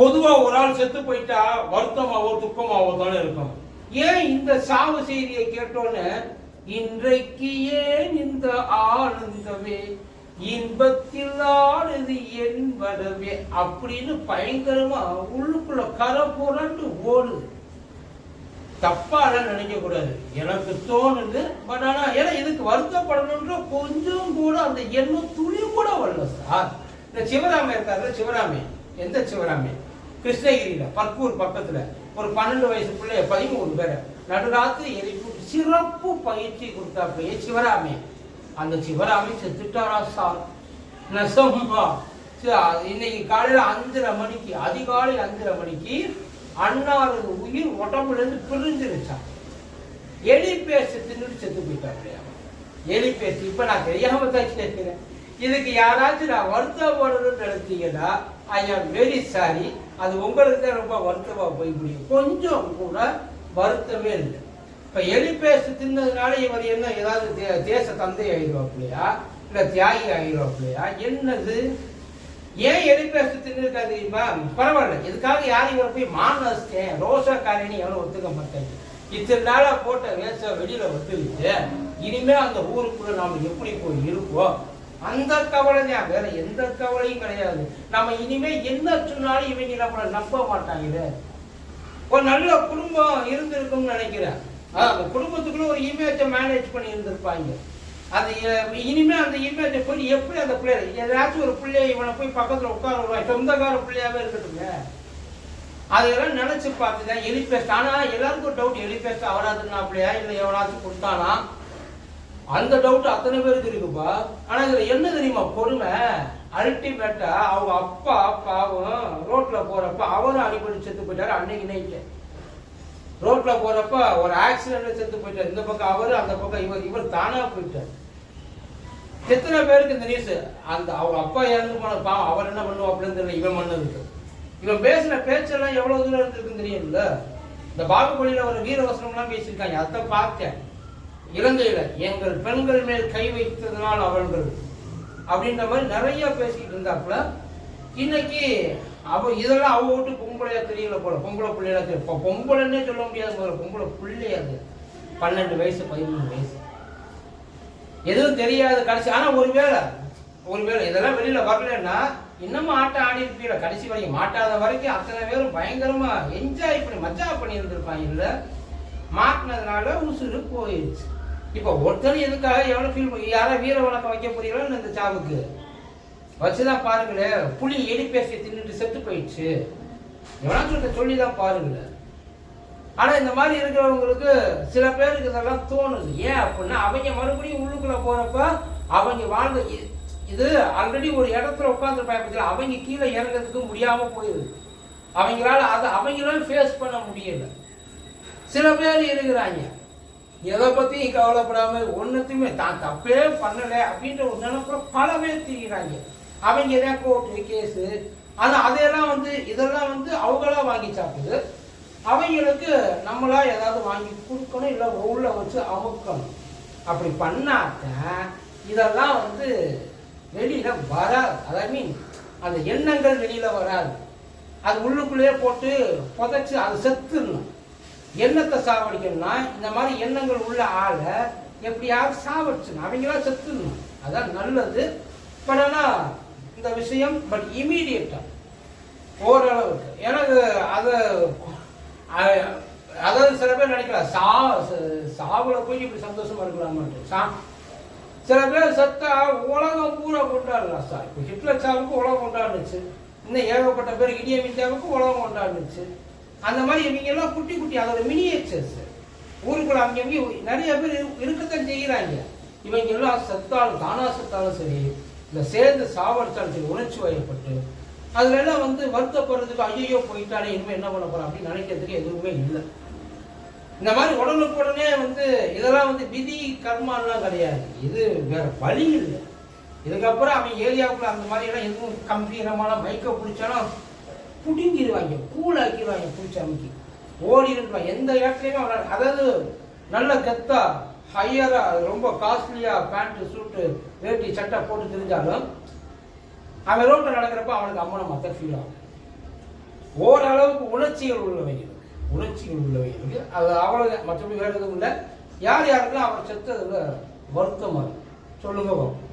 பொதுவா ஒரு ஆள் செத்து போயிட்டா வருத்தமாவோ துக்கமாவோ தானே இருக்கும். ஏன் இந்த சாவு செய்தியை கேட்டோன்னு? இன்றைக்கு ஏன் இந்த ஆனந்தமே இன்பத்தில் ஆனது என்பதவே அப்படின்னு பயங்கரமா உள்ளுக்குள்ள கரை புரண்டு ஓடுது. தப்பாலாம் நினைக்க கூடாது எனக்கு தோணுது பட் ஆனா ஏன்னா இதுக்கு வருத்தப்படணுன்ற கொஞ்சம் கூட அந்த எண்ணம் துளி கூட வரல சார். இந்த சிவராமே இருக்காரு சிவராமே எந்த சிவராமே? கிருஷ்ணகிரியில் பர்கூர் பக்கத்தில் ஒரு பன்னெண்டு வயசு பிள்ளைய பதிமூணு பேரை நடுராத்திரி எரிப்பு சிறப்பு பயிற்சி கொடுத்தாப்பையே சிவராமே? அந்த சிவராமே செத்துட்டாரா சார்? நெசமா சரி, இன்னைக்கு காலையில் அஞ்சரை மணிக்கு அதிகாலை அஞ்சரை மணிக்கு அன்னாரது உயிர் உடம்புல இருந்து பிரிஞ்சிருச்சான் எலி பேச தின்னுட்டு செத்து போயிட்டாப்லையா எலி பேசி இப்போ நான் தெரியாமல் தான் கேட்கிறேன் இதுக்கு யாராச்சும் நான் வருத்தப்படணும்னு நினைச்சீங்கன்னா ஐ ஆம் வெரி சாரி அது உங்களுக்கு தான் ரொம்ப வருத்தமாக போய் முடியும். கொஞ்சம் கூட வருத்தமே இல்லை. இப்போ எலிபேசு தின்னதுனால இவர் என்ன ஏதாவது தே- தேச தந்தை ஆயிடுவாப்லையா இல்லை தியாகி ஆயிடுவாப்லையா என்னது? ஏன் எலி பேச தின்னு தெரியுமா? பரவாயில்ல. இதுக்காக யாரும் இவரை போய் மானஸ்தேன் ரோஷா காரணி எவ்வளோ ஒத்துக்க மாட்டாங்க. இத்தனை நாளாக போட்ட வேஷம் வெளியில் வந்துருச்சு. இனிமேல் அந்த ஊருக்குள்ளே நாம் எப்படி போய் இருப்போம் அந்த கவலை தான் வேற எந்த கவலையும் கிடையாது. நம்ம இனிமே என்ன சொன்னாலும் இவங்க நம்மளை நம்ப மாட்டாங்க ஒரு நல்ல குடும்பம் இருந்திருக்கும்னு நினைக்கிறேன். அந்த குடும்பத்துக்குள்ள ஒரு இமேஜை மேனேஜ் பண்ணி இருந்திருப்பாங்க. அது இனிமே அந்த இமேஜை போய் எப்படி அந்த பிள்ளை ஏதாச்சும் ஒரு பிள்ளைய இவனை போய் பக்கத்தில் உட்கார விடுவான் சொந்தக்கார பிள்ளையாவே இருக்கட்டுங்க அதையெல்லாம் நினைச்சு பார்த்துதான் எலிபேஸ்ட் ஆனால் எல்லாருக்கும் டவுட் எலிபேஸ்ட் அவராதுன்னா அப்படியா இல்லை எவனாச்சும் கொடுத்தானா? அந்த டவுட் அத்தனை பேருக்கு இருக்குப்பா. ஆனா இதுல என்ன தெரியுமா பொறுமை? அல்டிமேட்டா அவங்க அப்பா பாவம் ரோட்ல போறப்ப அவரும் அடிபடி செத்து போயிட்டாரு அன்னைக்கு நைட்டு ரோட்ல போறப்ப ஒரு ஆக்சிடென்ட்ல செத்து போயிட்டாரு. இந்த பக்கம் அவரு அந்த பக்கம் இவர். இவர் தானா போயிட்டார். எத்தனை பேருக்கு இந்த நியூஸ் அந்த அவங்க அப்பா இறந்து போன பாவம் அவர் என்ன பண்ணுவாப்லன்னு தெரியல. இவன் பண்ணதுக்கு இவன் பேசின பேச்செல்லாம் எவ்வளவு தூரம் இருந்திருக்குன்னு தெரியும்ல? இந்த பாகுபலியில ஒரு வீரவசனம்லாம் பேசியிருக்காங்க. அதை பார்த்தேன். இலங்கையில எங்கள் பெண்கள் மேல் கை வைத்ததுனால் அவர்கள் அப்படின்ற மாதிரி நிறைய பேசிக்கிட்டு இருந்தாப்புல இன்னைக்கு அவ இதெல்லாம் அவ விட்டு பொம்பளையா தெரியல போல பொம்பளை பிள்ளையா தெரியும் இப்போ பொம்பளைன்னே சொல்ல முடியாது போல பொம்பளை பிள்ளை அது. பன்னெண்டு வயசு பதிமூணு வயசு. எதுவும் தெரியாது கடைசி ஆனா ஒருவேளை ஒருவேளை இதெல்லாம் வெளியில வரலன்னா இன்னமும் ஆட்டம் ஆடி இருப்பீங்க கடைசி வரைக்கும் மாட்டாத வரைக்கும் அத்தனை பேரும் பயங்கரமா என்ஜாய் பண்ணி மஜா பண்ணி இருந்திருப்பாங்க இல்ல மாட்டினதுனால உசுறு போயிடுச்சு இப்போ ஒருத்தர் எதுக்காக எவ்வளோ ஃபீல் யாரா வீர வணக்கம் வைக்க போறீங்களோ இந்த சாவுக்கு? வச்சுதான் பாருங்களேன் புலி எலி பேசி தின்னுட்டு செத்து போயிடுச்சு. எவனாச்சும் சொல்லி தான் பாருங்களேன் ஆனால் இந்த மாதிரி இருக்கிறவங்களுக்கு சில பேருக்கு இதெல்லாம் தோணுது. ஏன் அப்படின்னா அவங்க மறுபடியும் உள்ளுக்குள்ளே போகிறப்ப அவங்க வாழ்ந்த இது ஆல்ரெடி ஒரு இடத்துல உட்காந்துருப்பாங்க பட்சத்தில் அவங்க கீழே இறங்கிறதுக்கு முடியாமல் போயிடுது அவங்களால அதை அவங்களால ஃபேஸ் பண்ண முடியல. சில பேர் இருக்கிறாங்க. எதை பத்தியும் கவலைப்படாம ஒன்றுத்தையுமே தான் தப்பே பண்ணல அப்படின்ற ஒரு நினைப்புல பல பேர் திரிகிறாங்க அவங்க எதா கோர்ட்டு கேஸு ஆனா அதையெல்லாம் வந்து இதெல்லாம் வந்து அவங்களா வாங்கி சாப்பிடுது. அவங்களுக்கு நம்மளா ஏதாவது வாங்கி கொடுக்கணும் இல்லை உள்ள வச்சு அமுக்கணும். அப்படி பண்ணாதான் இதெல்லாம் வந்து வெளியில வராது. ஐ மீன் அந்த எண்ணங்கள் வெளியில வராது. அது உள்ளுக்குள்ளேயே போட்டு புதைச்சு அது செத்துடணும். எண்ணத்தை சாவடிக்கணும்னா இந்த மாதிரி எண்ணங்கள் உள்ள ஆளை எப்படியாவது சாவடிச்சணும் அவங்களா செத்துடணும். அதான் நல்லது. பட் ஆனால் இந்த விஷயம் பட் இமீடியட்டா ஓரளவுக்கு. எனக்கு அதை அதாவது சில பேர் நினைக்கலாம் சா சாவுல போய் இப்படி சந்தோஷமா இருக்கலாமான்ட்டு. சா சில பேர் செத்தா உலகம் பூரா கொண்டாடலாம் சார். இப்போ ஹிட்லர் சாவுக்கு உலகம் கொண்டாடுச்சு இன்னும் ஏகப்பட்ட பேர் இடிய மிஞ்சாவுக்கு உலகம் கொண்டாடுச்சு அந்த மாதிரி இவங்க எல்லாம் குட்டி குட்டி அதோட மினியேச்சர்ஸ் ஊருக்குள்ள அங்கே இங்கே நிறைய பேர் இரு- இருக்கத்தான் செய்கிறாங்க. இவங்க எல்லாம் செத்தாலும் தானா செத்தாலும் சரி இந்த சேர்ந்து சாவடிச்சாலும் சரி உணர்ச்சி வயப்பட்டு அதுல எல்லாம் வந்து வருத்தப்படுறதுக்கு ஐயோ போயிட்டானே இனிமே என்ன பண்ண போறோம் அப்படின்னு நினைக்கிறதுக்கு எதுவுமே இல்லை. இந்த மாதிரி உடனுக்கு உடனே வந்து இதெல்லாம் வந்து விதி கர்மாலாம் கிடையாது. இது வேற வழி இல்லை. இதுக்கப்புறம் அவன் ஏரியாவுக்குள்ள அந்த மாதிரி எல்லாம் எதுவும் கம்பீரமான பைக்கை பிடிச்சாலும் பிடுங்கிடுவாங்க கூழாக்கிடுவாங்க பிடிச்ச அமைக்கி ஓடிடுவாங்க எந்த இடத்துலையுமே அதாவது நல்ல கெத்தா ஹையரா ரொம்ப காஸ்ட்லியா பேண்ட் சூட்டு வேட்டி சட்டை போட்டு தெரிஞ்சாலும் அவன் ரோட்டில் நடக்கிறப்ப அவனுக்கு அம்மனை மற்ற ஃபீல் ஆகும். ஓரளவுக்கு உணர்ச்சிகள் உள்ளவங்க உணர்ச்சிகள் உள்ளவைகளுக்கு அது அவ்வளவு மற்றபடி வேறு எதுவும் இல்லை. யார் யாருக்கெல்லாம் அவன் செத்ததுல வருத்தமாக சொல்லுங்க பார்ப்போம்